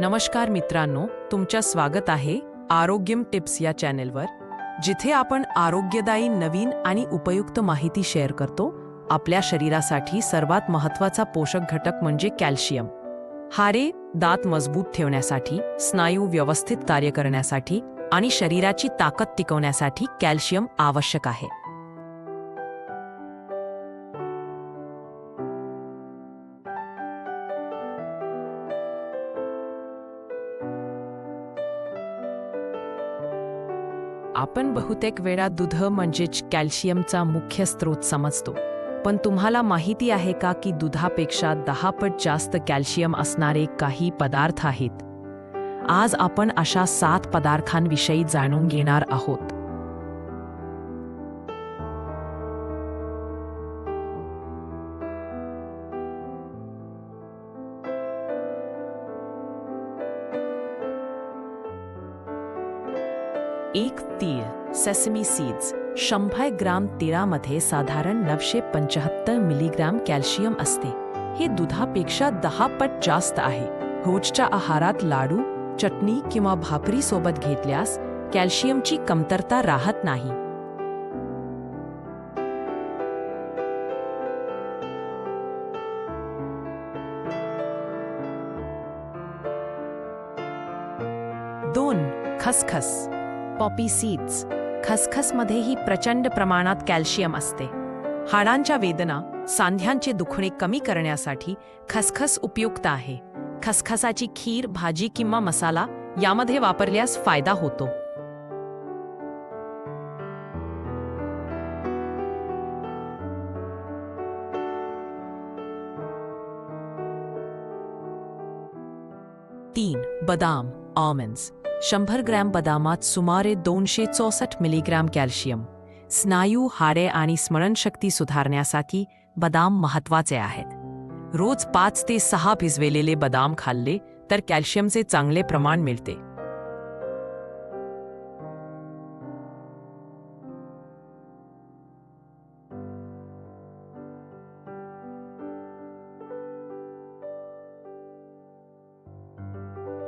नमस्कार मित्रांनो तुमच्या स्वागत आहे आरोग्यम टिप्स या चॅनेलवर जिथे आपण आरोग्यदायी नवीन आणि उपयुक्त माहिती शेअर करतो. आपल्या शरीरासाठी सर्वात महत्त्वाचा पोषक घटक म्हणजे कॅल्शियम. हारे दात मजबूत ठेवण्यासाठी स्नायू व्यवस्थित कार्य करण्यासाठी आणि शरीराची ताकद टिकवण्यासाठी कॅल्शियम आवश्यक आहे. आपण बहुतेक वेळा दुध म्हणजेच कॅल्शियमचा मुख्य स्रोत समजतो. पण तुम्हाला माहिती आहे का की दुधापेक्षा दहा पट जास्त कॅल्शियम असणारे काही पदार्थ आहेत? आज आपण अशा सात पदार्थांविषयी जाणून घेणार आहोत. एक तीळ सेसमी सीड्स शंभर ग्राम तिळामध्ये साधारण नऊशे पंच्याहत्तर मिलीग्राम कॅल्शियम असते. हे दुधापेक्षा दहा पट जास्त आहे. रोजच्या आहारात लाडू चटणी किंवा भाकरी सोबत घेतल्यास कॅल्शियमची कमतरता राहत नाही. दोन खसखस. पॉपी सीड्स खसखसमध्येही प्रचंड प्रमाणात कॅल्शियम असते. हाडांच्या वेदना सांध्यांचे दुखणे कमी करण्यासाठी खसखस उपयुक्त आहे. खसखसाची खीर भाजी किंवा मसाला यामध्ये वापरल्यास फायदा होतो. तीन बदाम आल्मंड्स शंभर ग्रॅम बदामात सुमारे दोनशे चौसष्ट मिलीग्रॅम कॅल्शियम. स्नायू, हाडे आणि स्मरणशक्ती सुधारण्यासाठी बदाम महत्वाचे आहेत. रोज पाच ते सहा भिजवेलेले बदाम खाल्ले तर कॅल्शियमचे चांगले प्रमाण मिळते.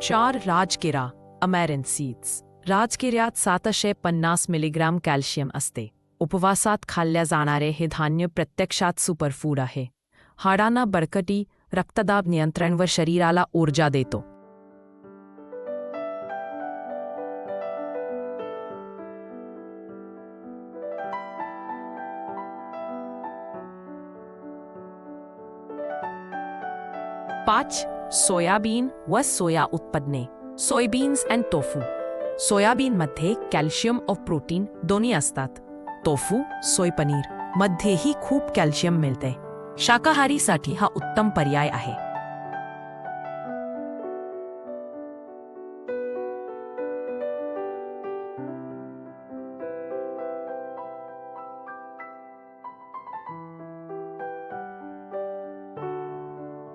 चार राजगिरा अमेरिन सीड्स. राजगिऱ्यात सातशे पन्नास मिलीग्राम कॅल्शियम असते. उपवासात खाल्ल्या जाणारे हे धान्य प्रत्यक्षात सुपरफूड आहे. हाडांना बळकटी रक्तदाब नियंत्रण व शरीराला ऊर्जा देतो. पाच सोयाबीन व सोया उत्पादने सोयाबीन्स अँड टोफू सोयाबीनमध्ये कॅल्शियम ऑफ प्रोटीन दोन्ही असतात. तोफू सोय पनीर मध्येही खूप कॅल्शियम मिळते. शाकाहारीसाठी हा उत्तम पर्याय आहे.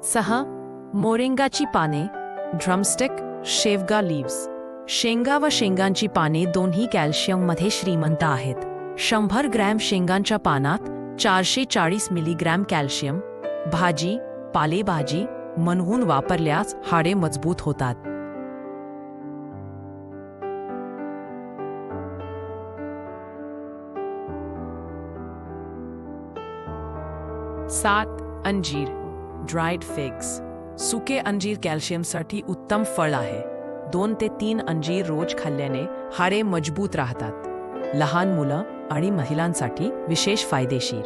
सहा मोरिंगाची पाने ड्रमस्टिक शेवगा लीव्स शेंगा व शेंगांची पाने दोन्ही कॅल्शियममध्ये श्रीमंत आहेत. शंभर ग्रॅम शेंगांच्या पानात चारशे चाळीस मिलीग्रॅम कॅल्शियम भाजी पालेभाजी म्हणून वापरल्यास हाडे मजबूत होतात. सात अंजीर. ड्राईड फिग्स सुके अंजीर कॅल्शियमसाठी उत्तम फळ आहे. दोन ते तीन अंजीर रोज खाल्ल्याने हाडे मजबूत राहतात. लहान मुलं आणि महिलांसाठी विशेष फायदेशीर.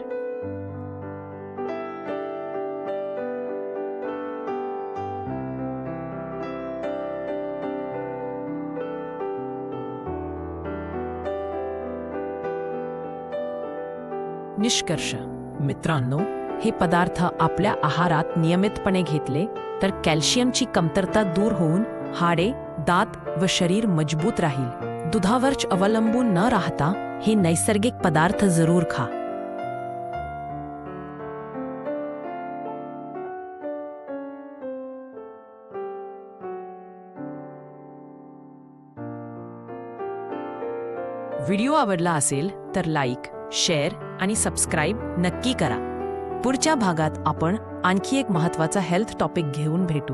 निष्कर्ष मित्रांनो हे पदार्थ आपल्या आहारात नियमितपणे घेतले तर कॅल्शियमची कमतरता दूर होऊन हाडे दात व शरीर मजबूत राहील. दुधावरच अवलंबून न राहता हे नैसर्गिक पदार्थ जरूर खा. व्हिडिओ आवडला असेल तर लाईक शेअर आणि सबस्क्राईब नक्की करा. पुढच्या भागात आपण आणखी एक महत्त्वाचा हेल्थ टॉपिक घेऊन भेटू.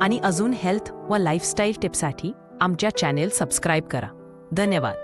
आणि अजून हेल्थ व लाईफस्टाईल टिप्ससाठी आमच्या चॅनेल सबस्क्राईब करा. धन्यवाद.